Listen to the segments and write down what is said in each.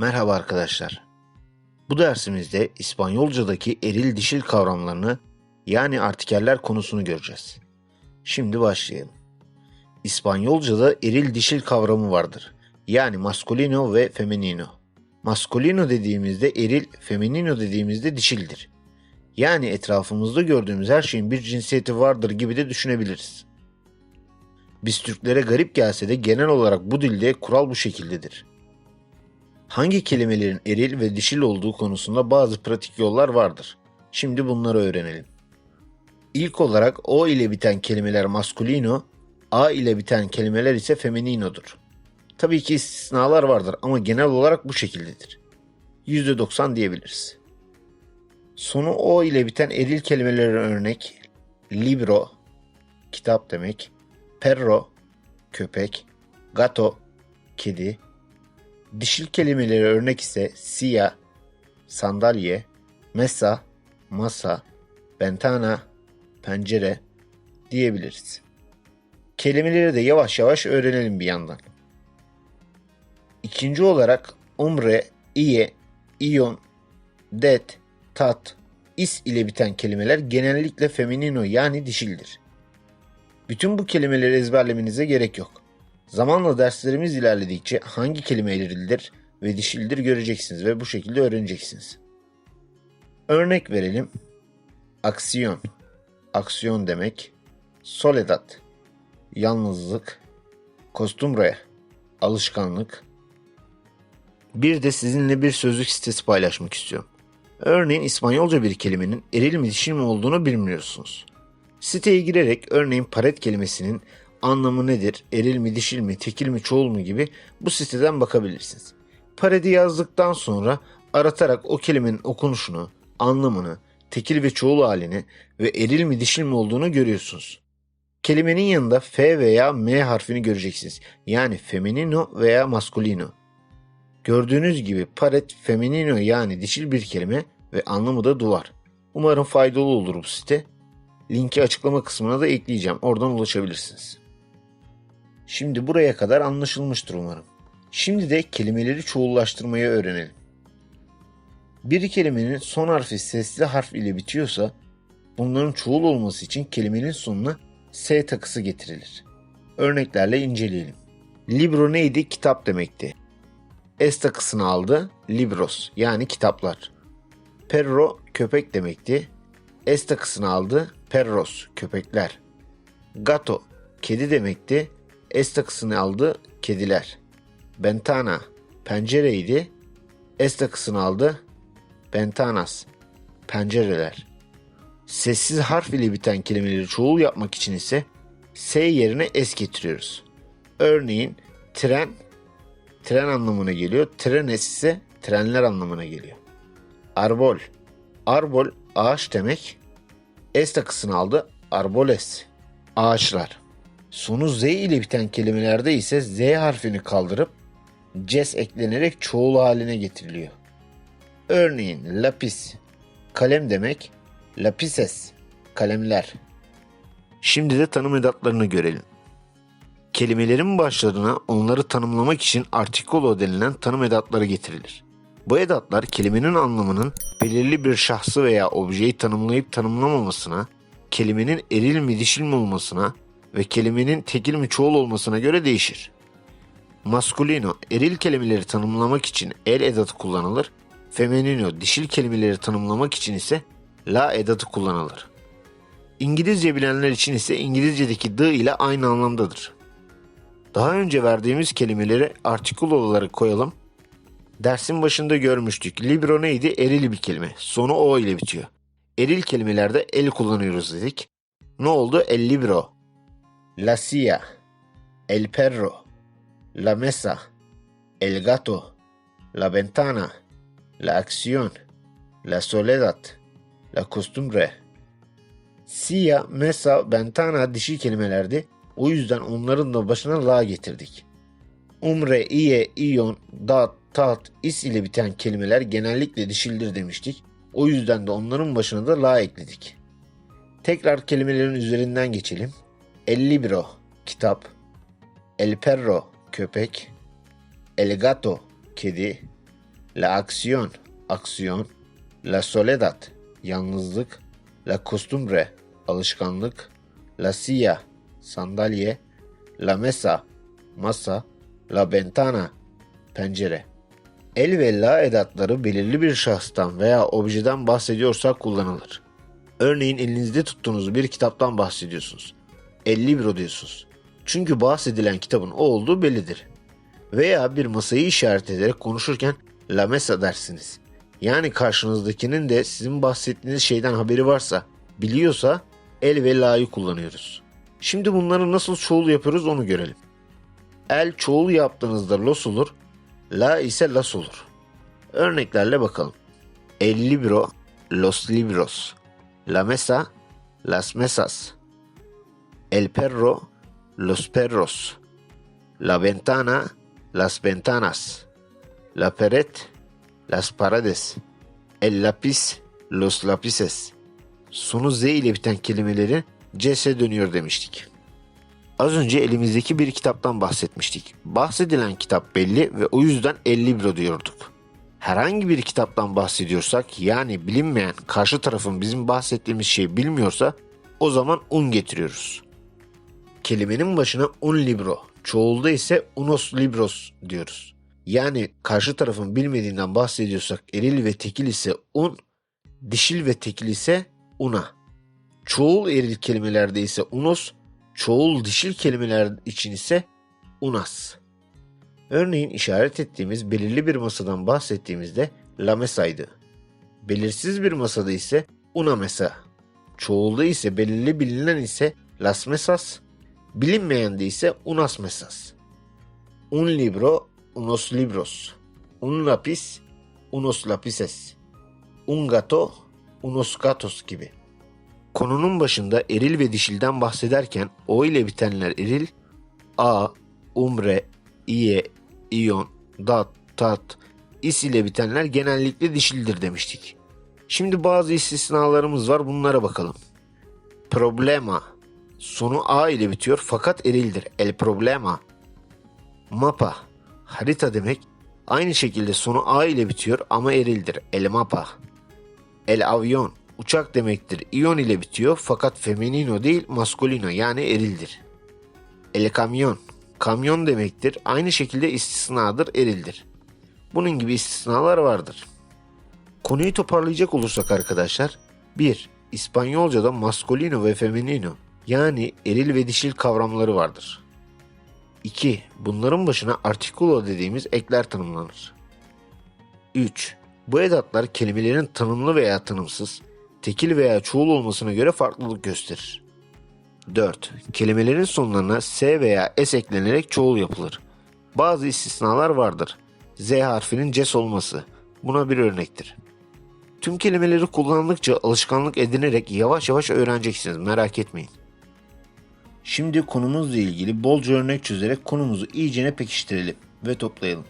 Merhaba arkadaşlar. Bu dersimizde İspanyolcadaki eril dişil kavramlarını yani artikeller konusunu göreceğiz. Şimdi başlayalım. İspanyolcada eril dişil kavramı vardır. Yani masculino ve femenino. Masculino dediğimizde eril, femenino dediğimizde dişildir. Yani etrafımızda gördüğümüz her şeyin bir cinsiyeti vardır gibi de düşünebiliriz. Biz Türklere garip gelse de genel olarak bu dilde kural bu şekildedir. Hangi kelimelerin eril ve dişil olduğu konusunda bazı pratik yollar vardır. Şimdi bunları öğrenelim. İlk olarak o ile biten kelimeler masculino, a ile biten kelimeler ise femeninodur. Tabii ki istisnalar vardır ama genel olarak bu şekildedir. %90 diyebiliriz. Sonu o ile biten eril kelimelere örnek libro, kitap demek, perro, köpek, gato, kedi, Dişil kelimeleri örnek ise silla, sandalye, mesa, masa, ventana, pencere diyebiliriz. Kelimeleri de yavaş yavaş öğrenelim bir yandan. İkinci olarak umre, iye, iyon, det, tat, is ile biten kelimeler genellikle feminino yani dişildir. Bütün bu kelimeleri ezberlemenize gerek yok. Zamanla derslerimiz ilerledikçe hangi kelime erildir ve dişildir göreceksiniz ve bu şekilde öğreneceksiniz. Örnek verelim. Aksiyon. Aksiyon demek. Soledad. Yalnızlık. Kostumbre. Alışkanlık. Bir de sizinle bir sözlük sitesi paylaşmak istiyorum. Örneğin İspanyolca bir kelimenin eril mi dişil mi olduğunu bilmiyorsunuz. Siteye girerek örneğin paret kelimesinin anlamı nedir, eril mi, dişil mi, tekil mi, çoğul mu gibi bu siteden bakabilirsiniz. Paredi yazdıktan sonra aratarak o kelimenin okunuşunu, anlamını, tekil ve çoğul halini ve eril mi, dişil mi olduğunu görüyorsunuz. Kelimenin yanında F veya M harfini göreceksiniz. Yani femenino veya masculino. Gördüğünüz gibi paret femenino yani dişil bir kelime ve anlamı da duvar. Umarım faydalı olur bu site. Linki açıklama kısmına da ekleyeceğim. Oradan ulaşabilirsiniz. Şimdi buraya kadar anlaşılmıştır umarım. Şimdi de kelimeleri çoğullaştırmayı öğrenelim. Bir kelimenin son harfi sesli harf ile bitiyorsa bunların çoğul olması için kelimenin sonuna S takısı getirilir. Örneklerle inceleyelim. Libro neydi? Kitap demekti. S takısını aldı. Libros yani kitaplar. Perro köpek demekti. S takısını aldı. Perros köpekler. Gato kedi demekti. S takısını aldı kediler. Bentana pencereydi. S takısını aldı. Bentanas pencereler. Sessiz harf ile biten kelimeleri çoğul yapmak için ise S yerine S getiriyoruz. Örneğin tren tren anlamına geliyor. Trenes ise trenler anlamına geliyor. Arbol arbol ağaç demek. S takısını aldı. Arboles ağaçlar. Sonu Z ile biten kelimelerde ise Z harfini kaldırıp ces eklenerek çoğul haline getiriliyor. Örneğin lapis, kalem demek, lapises, kalemler. Şimdi de tanım edatlarını görelim. Kelimelerin başlarına onları tanımlamak için artikolo denilen tanım edatları getirilir. Bu edatlar kelimenin anlamının belirli bir şahsı veya objeyi tanımlayıp tanımlamamasına, kelimenin eril mi dişil mi olmasına, ve kelimenin tekil mi çoğul olmasına göre değişir. Masculino eril kelimeleri tanımlamak için el edatı kullanılır. Femenino dişil kelimeleri tanımlamak için ise la edatı kullanılır. İngilizce bilenler için ise İngilizce'deki the ile aynı anlamdadır. Daha önce verdiğimiz kelimeleri artikul olarak koyalım. Dersin başında görmüştük. Libro neydi? Eril bir kelime. Sonu o ile bitiyor. Eril kelimelerde el kullanıyoruz dedik. Ne oldu? El libro la silla, el perro, la mesa, el gato, la ventana, la acción, la soledad, la costumbre. Silla, mesa, ventana dişi kelimelerdi. O yüzden onların da başına la getirdik. Umre, iye, iyon, dat, tat, is ile biten kelimeler genellikle dişildir demiştik. O yüzden de onların başına da la ekledik. Tekrar kelimelerin üzerinden geçelim. El libro kitap, el perro köpek, el gato kedi, la acción, aksiyon, la soledad, yalnızlık, la costumbre, alışkanlık, la silla, sandalye, la mesa, masa, la ventana, pencere. El ve la edatları belirli bir şahıstan veya objeden bahsediyorsak kullanılır. Örneğin elinizde tuttuğunuz bir kitaptan bahsediyorsunuz. 50 libro diyorsunuz. Çünkü bahsedilen kitabın o olduğu bellidir. Veya bir masayı işaret ederek konuşurken la mesa dersiniz. Yani karşınızdakinin de sizin bahsettiğiniz şeyden haberi varsa, biliyorsa el ve la'yı kullanıyoruz. Şimdi bunları nasıl çoğul yapıyoruz onu görelim. El çoğul yaptığınızda los olur, la ise las olur. Örneklerle bakalım. El libro, los libros. La mesa, las mesas. El perro, los perros. La ventana, las ventanas. La pared, las paredes. El lápiz, los lápices. Sonu Z ile biten kelimeleri CS'e dönüyor demiştik. Az önce elimizdeki bir kitaptan bahsetmiştik. Bahsedilen kitap belli ve o yüzden 50 libro diyorduk. Herhangi bir kitaptan bahsediyorsak yani bilinmeyen karşı tarafın bizim bahsettiğimiz şeyi bilmiyorsa o zaman un getiriyoruz. Kelimenin başına un libro, çoğulda ise unos libros diyoruz. Yani karşı tarafın bilmediğinden bahsediyorsak eril ve tekil ise un, dişil ve tekil ise una. Çoğul eril kelimelerde ise unos, çoğul dişil kelimeler için ise unas. Örneğin işaret ettiğimiz belirli bir masadan bahsettiğimizde la mesaydı. Belirsiz bir masada ise una mesa. Çoğulda ise belirli bilinen ise las mesas, bilinmeyen de ise unas mesas. Un libro, unos libros. Un lapis, unos lapises. Un gato, unos gatos gibi. Konunun başında eril ve dişilden bahsederken o ile bitenler eril, a, umre, iye, iyon, dat, tat, is ile bitenler genellikle dişildir demiştik. Şimdi bazı istisnalarımız var bunlara bakalım. Problema, sonu a ile bitiyor fakat erildir. El problema. Mapa, harita demek. Aynı şekilde sonu a ile bitiyor ama erildir. El mapa. El avyon, uçak demektir. İyon ile bitiyor fakat femenino değil maskulino yani erildir. El kamyon, kamyon demektir. Aynı şekilde istisnadır, erildir. Bunun gibi istisnalar vardır. Konuyu toparlayacak olursak arkadaşlar. 1. İspanyolca'da masculino ve femenino yani eril ve dişil kavramları vardır. 2. Bunların başına artikulo dediğimiz ekler tanımlanır. 3. Bu edatlar kelimelerin tanımlı veya tanımsız, tekil veya çoğul olmasına göre farklılık gösterir. 4. Kelimelerin sonlarına S veya S eklenerek çoğul yapılır. Bazı istisnalar vardır. Z harfinin ces olması buna bir örnektir. Tüm kelimeleri kullandıkça alışkanlık edinerek yavaş yavaş öğreneceksiniz merak etmeyin. Şimdi konumuzla ilgili bolca örnek çözerek konumuzu iyicene pekiştirelim ve toplayalım.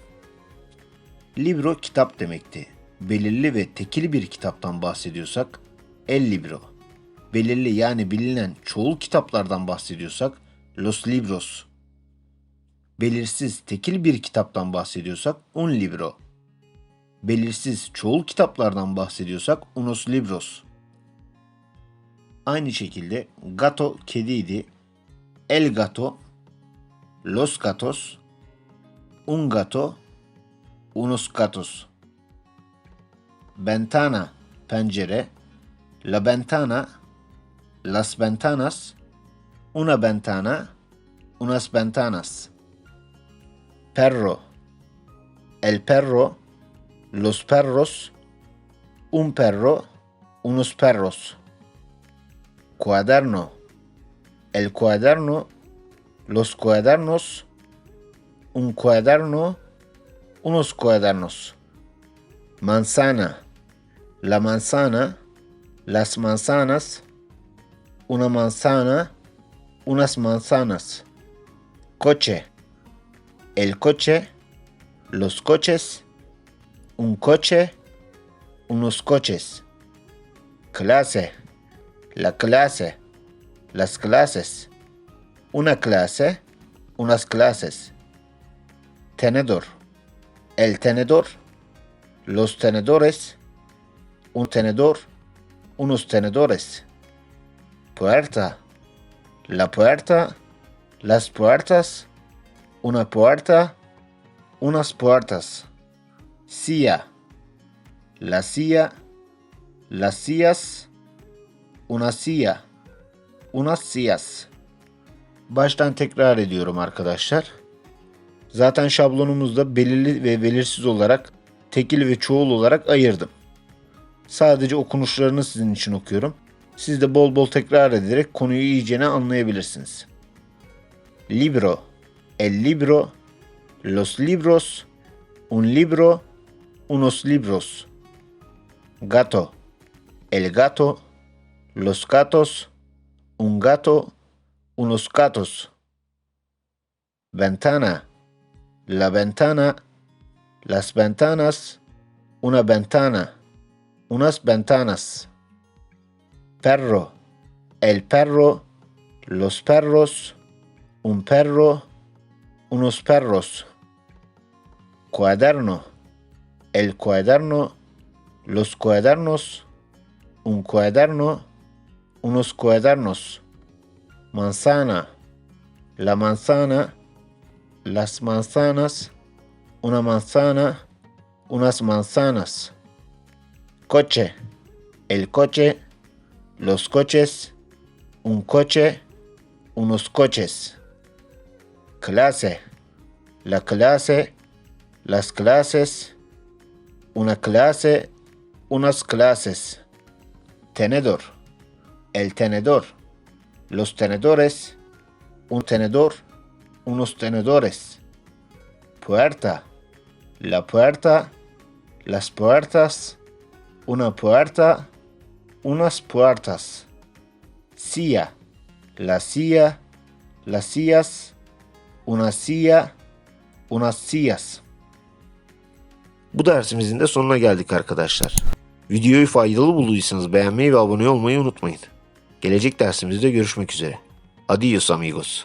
Libro kitap demekti. Belirli ve tekil bir kitaptan bahsediyorsak el libro. Belirli yani bilinen çoğul kitaplardan bahsediyorsak los libros. Belirsiz tekil bir kitaptan bahsediyorsak un libro. Belirsiz çoğul kitaplardan bahsediyorsak unos libros. Aynı şekilde gato kediydi. El gato, los gatos, un gato, unos gatos. Ventana, pencere. La ventana, las ventanas. Una ventana, unas ventanas. Perro, el perro, los perros, un perro, unos perros. Cuaderno, el cuaderno, los cuadernos, un cuaderno, unos cuadernos. Manzana, la manzana, las manzanas, una manzana, unas manzanas. Coche, el coche, los coches, un coche, unos coches. Clase, la clase, las clases. Una clase, unas clases. Tenedor, el tenedor, los tenedores, un tenedor, unos tenedores. Puerta, la puerta, las puertas, una puerta, unas puertas. Silla, la silla, las sillas, una silla, unas sillas. Baştan tekrar ediyorum arkadaşlar. Zaten şablonumuzda belirli ve belirsiz olarak tekil ve çoğul olarak ayırdım. Sadece okunuşlarını sizin için okuyorum. Siz de bol bol tekrar ederek konuyu iyicene anlayabilirsiniz. Libro, el libro, los libros, un libro, unos libros. Gato, el gato, los gatos, un gato, unos gatos. Ventana, la ventana, las ventanas, una ventana, unas ventanas. Perro, el perro, los perros, un perro, unos perros. Cuaderno, el cuaderno, los cuadernos, un cuaderno, unos cuadernos. Manzana, la manzana, las manzanas, una manzana, unas manzanas. Coche, el coche, los coches, un coche, unos coches. Clase, la clase, las clases, una clase, unas clases. Tenedor, el tenedor, los tenedores, un tenedor, unos tenedores. Puerta, la puerta, las puertas, una puerta, unas puertas. Silla, la silla, las sillas, una silla, unas sillas. Bu dersimizin de sonuna geldik arkadaşlar. Videoyu faydalı bulduysanız beğenmeyi ve abone olmayı unutmayın. Gelecek dersimizde görüşmek üzere. Adios amigos.